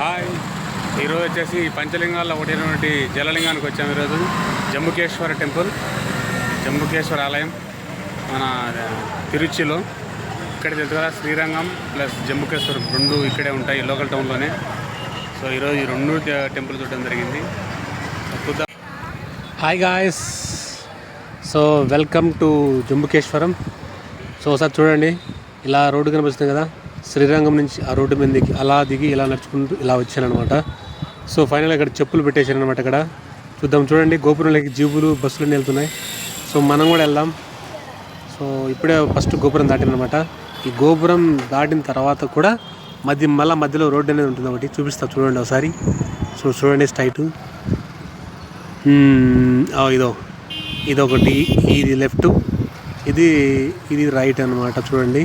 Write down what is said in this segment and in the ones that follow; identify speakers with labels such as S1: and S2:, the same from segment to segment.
S1: Hi. ఈరోజు వచ్చేసి పంచలింగాల్లో ఒకటైనటువంటి జలలింగానికి వచ్చాము ఈరోజు. జంబుకేశ్వర టెంపుల్ జంబుకేశ్వర ఆలయం మన తిరుచిలో. ఇక్కడ తెలుసు కదా శ్రీరంగం ప్లస్ జంబుకేశ్వరం రెండు ఇక్కడే ఉంటాయి లోకల్ టౌన్లోనే. సో ఈరోజు ఈ రెండు టెంపుల్ చూడడం జరిగింది. చూద్దాం. Hi guys. So welcome to Jambukeswaram. So ఒకసారి చూడండి ఇలా రోడ్డు కనిపిస్తుంది కదా. శ్రీరంగం నుంచి ఆ రోడ్డు మీద దిగి అలా దిగి ఇలా నడుచుకుంటూ ఇలా వచ్చానమాట సో ఫైనల్ ఇక్కడ చెప్పులు పెట్టేశాను అనమాట ఇక్కడ చూద్దాం చూడండి. గోపురంలోకి జీబులు బస్సులు వెళ్తున్నాయి. సో మనం కూడా వెళ్దాం. సో ఇప్పుడే ఫస్ట్ గోపురం దాటినమాట ఈ గోపురం దాటిన తర్వాత కూడా మధ్య మళ్ళీ మధ్యలో రోడ్డు అనేది ఉంటుంది ఒకటి. చూపిస్తా చూడండి ఒకసారి. సో చూడండి స్ట్రైట్. ఇదో. ఇదొకటి ఇది లెఫ్ట్. ఇది ఇది రైట్ అన్నమాట చూడండి.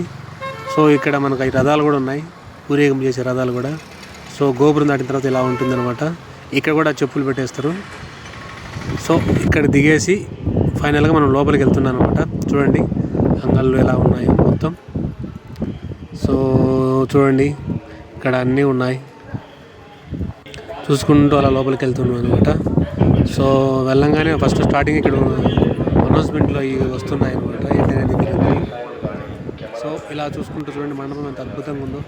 S1: సో ఇక్కడ మనకు ఈ రథాలు కూడా ఉన్నాయి. ఊరేగం చేసే రథాలు కూడా. సో గోపురం దాటిన తర్వాత ఇలా ఉంటుందన్నమాట. ఇక్కడ కూడా చెప్పులు పెట్టేస్తారు. సో ఇక్కడ దిగేసి ఫైనల్గా మనం లోపలికి వెళ్తున్నాం అనమాట చూడండి అంగళ్ళు ఎలా ఉన్నాయో మొత్తం. సో చూడండి ఇక్కడ అన్నీ ఉన్నాయి. చూసుకుంటూ అలా లోపలికి వెళ్తున్నాం అనమాట సో వెళ్ళంగానే ఫస్ట్ స్టార్టింగ్ ఇక్కడ అనౌన్స్మెంట్లో ఇవి వస్తున్నాయి అనమాట ఏంటనేది ఇలా చూసుకుంటూ చూడండి మండపం ఎంత అద్భుతంగా ఉందో.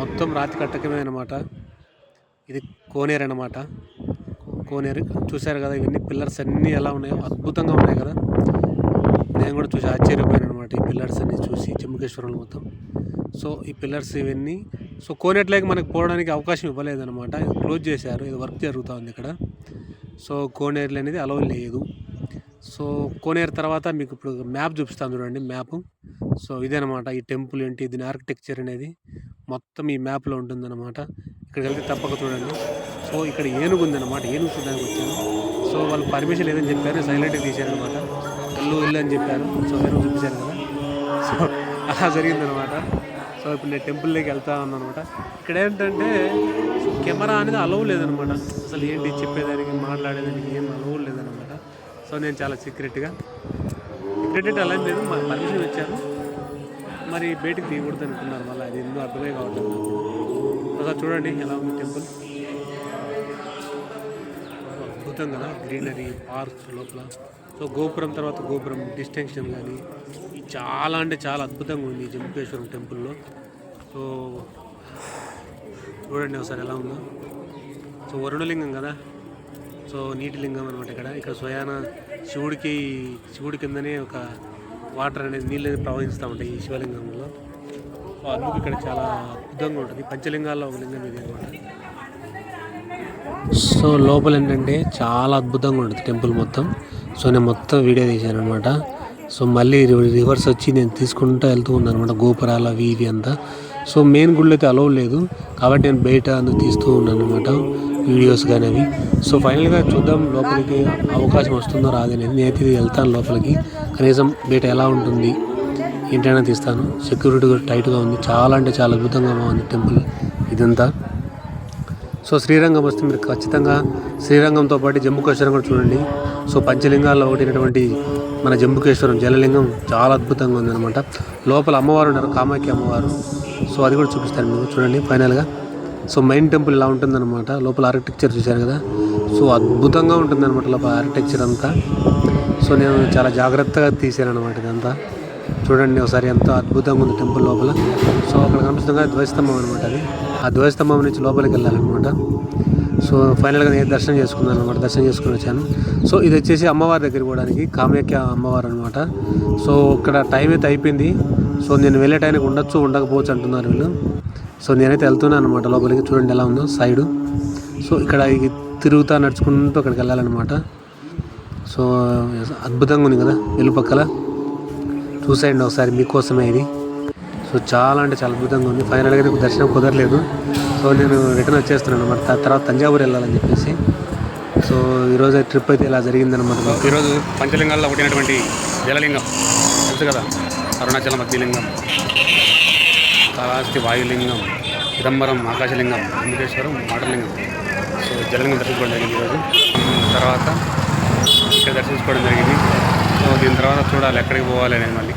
S1: మొత్తం రాతి కట్టకమే అనమాట ఇది కోనేరు అనమాట కోనేరు చూశారు కదా ఇవన్నీ పిల్లర్స్ అన్నీ ఎలా ఉన్నాయో అద్భుతంగా ఉన్నాయి కదా. నేను కూడా చూసి ఆశ్చర్యపోయాను అనమాట ఈ పిల్లర్స్ అన్ని చూసి జమ్మకేశ్వరంలో మొత్తం. సో ఈ పిల్లర్స్ ఇవన్నీ సో కోనేట్లోకి మనకు పోవడానికి అవకాశం ఇవ్వలేదన్నమాట. ఇది క్లోజ్ చేశారు ఇది వర్క్ జరుగుతూ ఉంది ఇక్కడ. సో కోనేరులు అనేది అలవ్ లేదు. సో కోనేరు తర్వాత మీకు ఇప్పుడు మ్యాప్ చూపిస్తాను చూడండి మ్యాప్. సో ఇదేనమాట ఈ టెంపుల్ ఏంటి దీని ఆర్కిటెక్చర్ అనేది మొత్తం ఈ మ్యాప్లో ఉంటుందన్నమాట. ఇక్కడికి వెళ్తే తప్పక చూడండి. సో ఇక్కడ ఏనుగు ఉందన్నమాట ఏనుగు చూడడానికి వచ్చాను. సో వాళ్ళు పర్మిషన్ లేదని చెప్పారు సైలెంట్గా తీశారనమాట వెళ్ళు ఇల్లు అని చెప్పారు. సో ఏనుగు చూపించారు కదా. సో అలా జరిగిందనమాట సో ఇప్పుడు నేను టెంపుల్లోకి వెళ్తా ఉన్నాను అనమాట ఇక్కడ ఏంటంటే కెమెరా అనేది అలవ్ లేదనమాట అసలు ఏంటి చెప్పేదానికి మాట్లాడేదానికి ఏం అలవ్ లేదనమాట సో నేను చాలా సీక్రెట్గా సీక్రెట్ అలా ఏం లేదు మాకు పర్మిషన్ ఇచ్చారు. మరి బయటికి తీయకూడదు అనుకున్నారు మళ్ళీ అది ఎందుకు అర్థమే కావట్లేదు. ఒకసారి చూడండి ఎలా ఉంది టెంపుల్. అద్భుతం కదా గ్రీనరీ పార్క్ లోపల. సో గోపురం తర్వాత గోపురం డిస్టింక్షన్ కానీ చాలా అంటే చాలా అద్భుతంగా ఉంది జంపేశ్వరం టెంపుల్లో. సో చూడండి ఒకసారి ఎలా ఉందో. సో వరుణలింగం కదా. సో నీటి లింగం అనమాట ఇక్కడ. ఇక్కడ స్వయాన శివుడికి శివుడి కిందనే ఒక వాటర్ అనేది నీళ్ళు అనేది ప్రవహిస్తూ ఉంటాయి ఈ శివలింగంలో. అందుకు ఇక్కడ చాలా అద్భుతంగా ఉంటుంది. పంచలింగాల్లో ఒక లింగం ఇది అనమాట సో లోపల ఏంటంటే చాలా అద్భుతంగా ఉంటుంది టెంపుల్ మొత్తం. సో నేను మొత్తం వీడియో తీశాను అనమాట సో మళ్ళీ రివర్స్ వచ్చి నేను తీసుకుంటూ వెళ్తూ ఉన్నాను అనమాట గోపురాలు అవి ఇవి అంతా. సో మెయిన్ గుళ్ళు అయితే అలవ్ లేదు. కాబట్టి నేను బయట అందుకు తీస్తూ ఉన్నాను అనమాట వీడియోస్ కానీ అవి సో ఫైనల్గా చూద్దాం లోపలికి అవకాశం వస్తుందో రాదనేది నేనైతే వెళ్తాను లోపలికి. కనీసం బయట ఎలా ఉంటుంది ఏంటైనా తీస్తాను. సెక్యూరిటీ కూడా టైట్గా ఉంది. చాలా అంటే చాలా అద్భుతంగా బాగుంది టెంపుల్. ఇదంతా. సో శ్రీరంగం వస్తే మీరు ఖచ్చితంగా శ్రీరంగంతో పాటు జంబుకేశ్వరం కూడా చూడండి. సో పంచలింగాల్లో ఒకటినటువంటి మన జంబుకేశ్వరం జలలింగం చాలా అద్భుతంగా ఉందన్నమాట. లోపల అమ్మవారు ఉన్నారు కామాఖ్య అమ్మవారు. సో అది కూడా చూపిస్తాను మీకు. చూడండి ఫైనల్గా. సో మెయిన్ టెంపుల్ ఇలా ఉంటుందన్నమాట. లోపల ఆర్కిటెక్చర్ చూశారు కదా. సో అద్భుతంగా ఉంటుందన్నమాట లోపల ఆర్కిటెక్చర్ అంతా. సో నేను చాలా జాగ్రత్తగా తీసాను అనమాట ఇదంతా. చూడండి ఒకసారి ఎంత అద్భుతంగా ఉంది టెంపుల్ లోపల. సో అక్కడ కనిపిస్తుంది ధ్వజస్తంభం అనమాట అది. ఆ ధ్వజస్తంభం నుంచి లోపలికి వెళ్ళాలన్నమాట. సో ఫైనల్గా నేను దర్శనం చేసుకున్నాను అనమాట దర్శనం చేసుకుని వచ్చాను. సో ఇది వచ్చేసి అమ్మవారి దగ్గరికి పోవడానికి కామాఖ్య అమ్మవారు అనమాట సో ఇక్కడ టైం అయితే అయిపోయింది. సో నేను వెళ్ళే టైంకి ఉండొచ్చు ఉండకపోవచ్చు అంటున్నారు వీళ్ళు. సో నేనైతే వెళ్తున్నాను అనమాట లోపలికి చూడండి ఎలా ఉందో సైడు సో ఇక్కడ తిరుగుతా నడుచుకుంటూ అక్కడికి వెళ్ళాలన్నమాట. సో అద్భుతంగా ఉంది కదా వెలుపక్కల చూసేయండి ఒకసారి మీకోసమే ఇది. సో చాలా అంటే చాలా అద్భుతంగా ఉంది. ఫైనల్గా నాకు దర్శనం కుదరలేదు. సో నేను రిటర్న్ వచ్చేస్తున్నాను అనమాట తర్వాత తంజావూరు వెళ్ళాలని చెప్పేసి. సో ఈరోజు ట్రిప్ అయితే ఇలా జరిగిందనమాట ఈరోజు పంచలింగాల్లో పుట్టినటువంటి జలలింగం. తెలుసు కదా? అరుణాచలం అగ్నిలింగం కాళహస్తి వాయులింగం చిదంబరం ఆకాశలింగం వెంకటేశ్వరం వాటర్లింగం సో జలలింగం దర్శించుకోవడం జరిగింది ఈరోజు. తర్వాత ఇక్కడ దర్శించుకోవడం జరిగింది. సో దీని తర్వాత చూడాలి ఎక్కడికి పోవాలి అనేది మళ్ళీ.